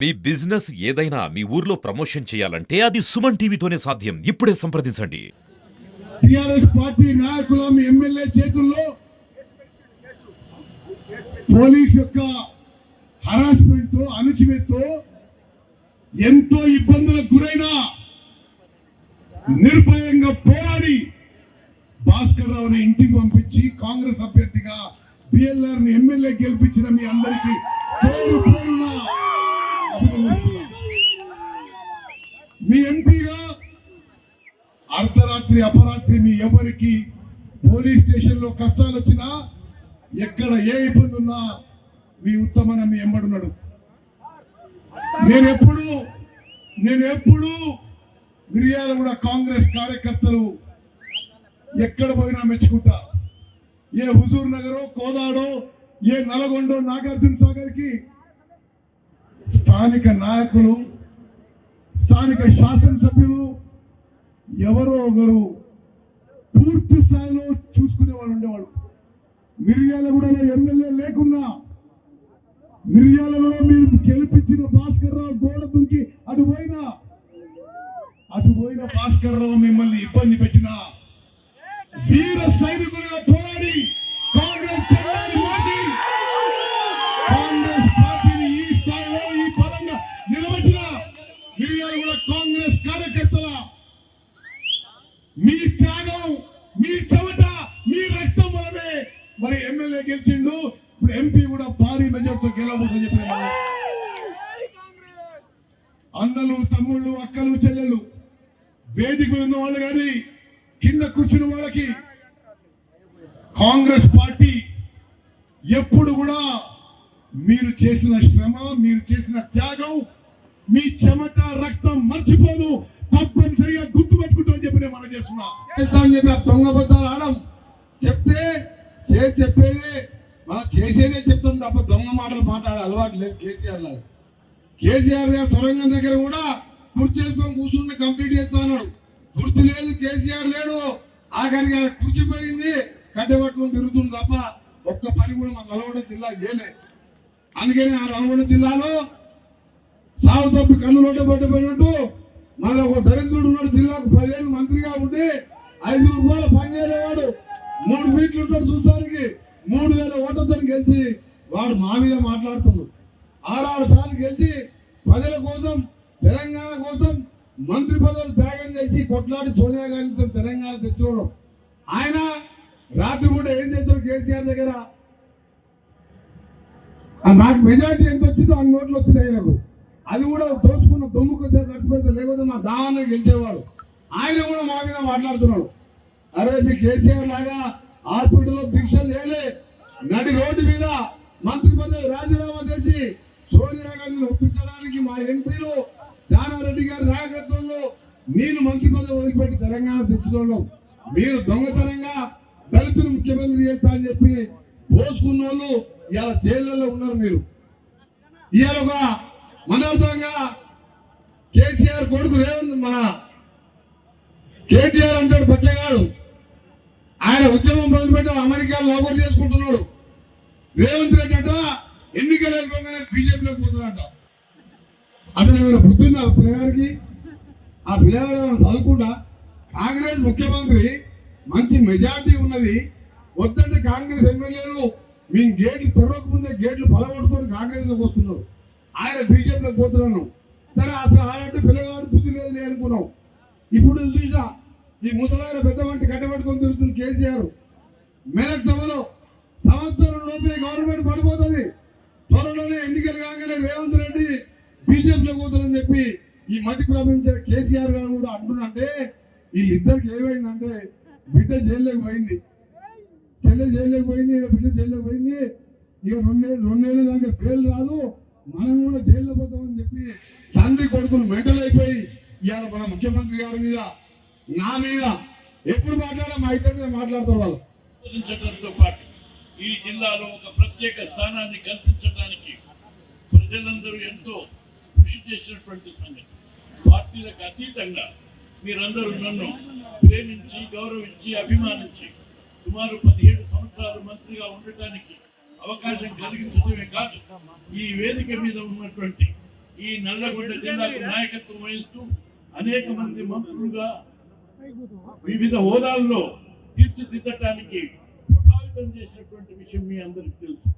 మీ business ఏదైనా మీ ఊర్లో promotion చేయాలంటే అది సుమన్ టీవీతోనే సాధ్యం. ఇప్పుడే సంప్రదించండి. టిఆర్ఎస్ పార్టీ నాయకుల మీ ఎమ్మెల్యే చేతుల్లో పోలీస్ యొక్క హరాస్మెంట్తో అణచివేతో ఎంతో ఇబ్బందులకు గురైన నిర్భయంగా పోరాడి భాస్కర్ రావుని ఇంటికి పంపించి కాంగ్రెస్ అభ్యర్థిగా బిఎల్ఆర్ని ఎమ్మెల్యే గెలిపించిన మీ అందరికీ పేరు పేరున మీ ఎంపీగా అర్ధరాత్రి అపరాత్రి మీ ఎవరికి పోలీస్ స్టేషన్లో కష్టాలు వచ్చినా ఎక్కడ ఏ ఇబ్బంది ఉన్నా మీ ఉత్తమన మీ ఎంబడున్నాడు నేనెప్పుడు నేనెప్పుడు మిర్యాల కూడా కాంగ్రెస్ కార్యకర్తలు ఎక్కడ పోయినా మెచ్చుకుంటా. ఏ హుజూర్ నగరో కోదాడో ఏ నల్గొండో నాగార్జున సాగర్కి స్థానిక నాయకులు స్థానిక శాసనసభ్యులు ఎవరో ఒకరు పూర్తి స్థాయిలో చూసుకునే వాళ్ళు ఉండేవాడు మిర్యాలగూడలో ఎమ్మెల్యే లేకున్నా మిర్యాలలో మీరు గెలిపించిన భాస్కర్ రావు గోడ దుంకి అటు పోయినా అటు పోయిన భాస్కర్ రావు మిమ్మల్ని ఇబ్బంది పెట్టిన వీర సైనికులు పోరాడి కాంగ్రెస్ జెండాని మోసి కాంగ్రెస్ పార్టీని ఈ స్థాయిలో ఈ బలంగా నిలబెట్టిన మిర్యాలగూడ కాంగ్రెస్ కార్యకర్తల మీ త్యాగం మీ చెమట మీ రక్తం వలనే మరి ఎమ్మెల్యే గెలిచిండు. ఇప్పుడు ఎంపీ కూడా భారీ మెజార్టీతో గెలవబోతుందని చెప్పిన అన్నలు తమ్ముళ్ళు అక్కలు చెల్లెళ్ళు వేదిక ఉన్న వాళ్ళు కానీ కింద కూర్చున్న వాళ్ళకి కాంగ్రెస్ పార్టీ ఎప్పుడు కూడా మీరు చేసిన శ్రమ మీరు చేసిన త్యాగం మీ చెమట రక్తం మర్చిపోదు. తప్పనిసరిగా గుర్తుపెట్టుకుంటామని చెప్పి నేను మనం చేస్తున్నా. చెప్పి దొంగ బద్దాలు ఆడం. చెప్తే చేసి చెప్పేది మనం చేసేదే చెప్తాం తప్ప దొంగ మాటలు మాట్లాడే అలవాటు లేదు కేసీఆర్ లాగా. కేసీఆర్ గారు సొరంగం దగ్గర కూడా కుర్చీ వేసుకొని కూర్చుని కంప్లీట్ చేస్తా అన్నాడు గుర్తు లేదు కేసీఆర్ లేడు. ఆఖరికి ఆయన కుర్చీ పోయింది కట్టె పట్టుకొని తిరుగుతుంది తప్ప ఒక్క పని కూడా మన నల్గొండ జిల్లా చేయలే. అందుకని ఆ నల్గొండ జిల్లాలో సాగు తప్పి కన్ను లోట పట్టిపోయినట్టు మళ్ళీ ఒక దరిద్రుడు ఉన్నాడు జిల్లాకు పదిహేను మంత్రిగా ఉండి ఐదు రూపాయలు పనిచేయలేవాడు మూడు ఫీట్లు ఉంటాడు చూసానికి మూడు వేల ఓట్లతో గెలిచి వాడు మా మీద మాట్లాడుతున్నాడు. ఆరారు సార్లు గెలిచి ప్రజల కోసం తెలంగాణ కోసం మంత్రి పదవులు త్యాగం చేసి కొట్లాడి సోనియా గాంధీతో తెలంగాణ తెచ్చుకోవడం. ఆయన రాత్రి కూడా ఏం చేస్తారు కేసీఆర్ దగ్గర? నాకు మెజార్టీ ఎంత వచ్చిందో అన్ని నోట్లు వచ్చినాయి నాకు అది కూడా దోచుకున్న దొమ్ముకు కట్టుబడితే లేకపోతే మా దావాన్ని గెలిచేవాడు. ఆయన కూడా మా మీద మాట్లాడుతున్నాడు. అరే మీ కేసీఆర్ లాగా హాస్పిటల్లో దీక్షలు చేయలే. నడి రోడ్డు మీద మంత్రి పదవి రాజీనామా చేసి సోనియా గాంధీని ఒప్పించడానికి మా ఎంపీలు జానారెడ్డి గారి నాయకత్వంలో నేను మంత్రి పదవి వదిలిపెట్టి తెలంగాణ తెచ్చుకోవడం మీరు దొంగతనంగా దళితులు ముఖ్యమంత్రి చేస్తా అని చెప్పి పోసుకున్న వాళ్ళు ఇలా జైళ్ళలో ఉన్నారు మీరు. ఇవాళ ఒక మనోర్థంగా కేసీఆర్ కొడుకు రేవంత్ మన కేటీఆర్ అంటాడు బచ్చగాడు. ఆయన ఉద్యమం మొదలుపెట్టి అమెరికాలో నౌకరు చేసుకుంటున్నాడు. రేవంత్ రెడ్డి అంట ఎన్నికలు అయిపోగానే బీజేపీలోకి పోతున్నాడంట అతను ఏమైనా బుద్ధి ఉందా ఆ పిల్లగాడికి? ఆ పిల్లగాడు ఏమైనా చదువుకుంటా కాంగ్రెస్ ముఖ్యమంత్రి మంచి మెజార్టీ ఉన్నది. వద్దంటే కాంగ్రెస్ ఎమ్మెల్యేలు మీ గేట్లు తెరవకముందే గేట్లు పొలగొట్టుకొని కాంగ్రెస్లోకి వస్తున్నారు. ఆయన బీజేపీలోకి పోతున్నాను సరే అలాంటి పిల్లగాడు బుద్ధి లేదు నేను అనుకున్నాం. ఇప్పుడు చూసినా ఈ ముసలాయన పెద్ద మనిషి కట్టబెట్టుకొని తిరుగుతున్న కేసీఆర్ మెదక్ సభలో సంవత్సరం లోపే గవర్నమెంట్ పడిపోతుంది. త్వరలోనే ఎన్నికలు కాగానే రేవంత్ రెడ్డి బీజేపీలో పోతుందని చెప్పి ఈ మధ్య ప్రపంచ కేసీఆర్ గారు కూడా అంటున్నంటే వీళ్ళిద్దరికి ఏమైందంటే బిడ్డ జైల్లోకి పోయింది. చెల్లె జైల్లోకి పోయింది బిడ్డ జైల్లోకి పోయింది. ఇక రెండేళ్ళు రెండేళ్ళ దాకా బెయిల్ రాదు. మనం కూడా జైల్లో పోతామని చెప్పి తండ్రి కొడుకులు మెంటల్ అయిపోయి ఇవాళ మన ముఖ్యమంత్రి గారి మీద నా మీద ఎప్పుడు మాట్లాడా మా ఇద్దరి మీద మాట్లాడతారు వాళ్ళు. పాటు ఈ జిల్లాలో ఒక ప్రత్యేక స్థానాన్ని కల్పించడానికి ప్రజలందరూ ఎంతో కృషి చేసినటువంటి సంగతి పార్టీలకు అతీతంగా మీరందరూ నన్ను ప్రేమించి గౌరవించి అభిమానించి సుమారు పదిహేడు సంవత్సరాలు మంత్రిగా ఉండటానికి అవకాశం కలిగించడమే కాదు ఈ వేదిక మీద ఉన్నటువంటి ఈ నల్లగొండ జిల్లాకు నాయకత్వం వహిస్తూ అనేక మంది మంత్రులుగా వివిధ హోదాల్లో తీర్చిదిద్దటానికి ప్రభావితం చేసినటువంటి విషయం మీ అందరికీ తెలుసు.